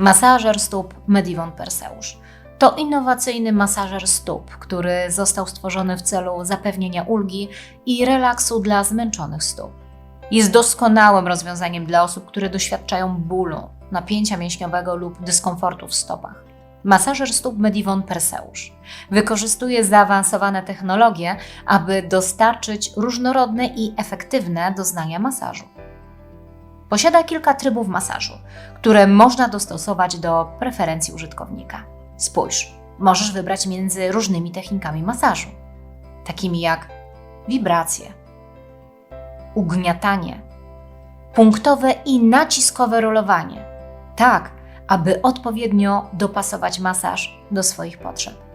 Masażer stóp Medivon Perseusz. To innowacyjny masażer stóp, który został stworzony w celu zapewnienia ulgi i relaksu dla zmęczonych stóp. Jest doskonałym rozwiązaniem dla osób, które doświadczają bólu, napięcia mięśniowego lub dyskomfortu w stopach. Masażer stóp Medivon Perseusz wykorzystuje zaawansowane technologie, aby dostarczyć różnorodne i efektywne doznania masażu. Posiada kilka trybów masażu, które można dostosować do preferencji użytkownika. Spójrz, możesz wybrać między różnymi technikami masażu, takimi jak wibracje, ugniatanie, punktowe i naciskowe rolowanie, tak aby odpowiednio dopasować masaż do swoich potrzeb.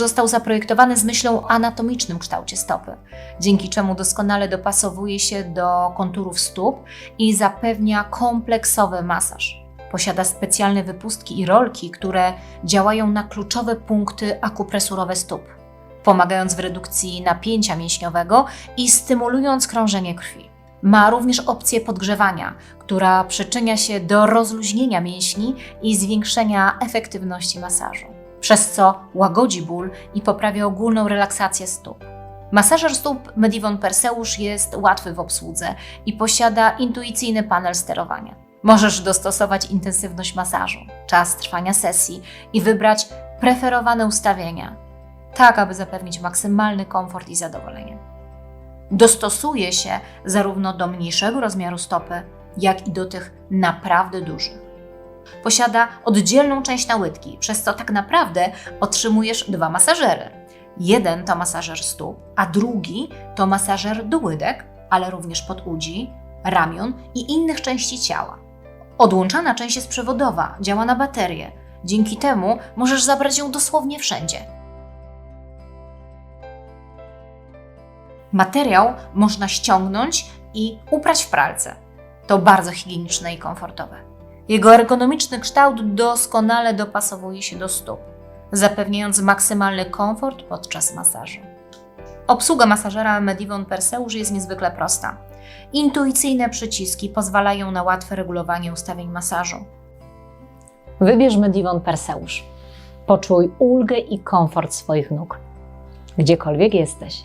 Został zaprojektowany z myślą o anatomicznym kształcie stopy, dzięki czemu doskonale dopasowuje się do konturów stóp i zapewnia kompleksowy masaż. Posiada specjalne wypustki i rolki, które działają na kluczowe punkty akupresurowe stóp, pomagając w redukcji napięcia mięśniowego i stymulując krążenie krwi. Ma również opcję podgrzewania, która przyczynia się do rozluźnienia mięśni i zwiększenia efektywności masażu, przez co łagodzi ból i poprawia ogólną relaksację stóp. Masażer stóp Medivon Perseusz jest łatwy w obsłudze i posiada intuicyjny panel sterowania. Możesz dostosować intensywność masażu, czas trwania sesji i wybrać preferowane ustawienia, tak aby zapewnić maksymalny komfort i zadowolenie. Dostosuje się zarówno do mniejszego rozmiaru stopy, jak i do tych naprawdę dużych. Posiada oddzielną część na łydki, przez co tak naprawdę otrzymujesz dwa masażery. Jeden to masażer stóp, a drugi to masażer do łydek, ale również podudzi, ramion i innych części ciała. Odłączana część jest przewodowa, działa na baterię. Dzięki temu możesz zabrać ją dosłownie wszędzie. Materiał można ściągnąć i uprać w pralce. To bardzo higieniczne i komfortowe. Jego ergonomiczny kształt doskonale dopasowuje się do stóp, zapewniając maksymalny komfort podczas masażu. Obsługa masażera Medivon Perseusz jest niezwykle prosta. Intuicyjne przyciski pozwalają na łatwe regulowanie ustawień masażu. Wybierz Medivon Perseusz. Poczuj ulgę i komfort swoich nóg. Gdziekolwiek jesteś.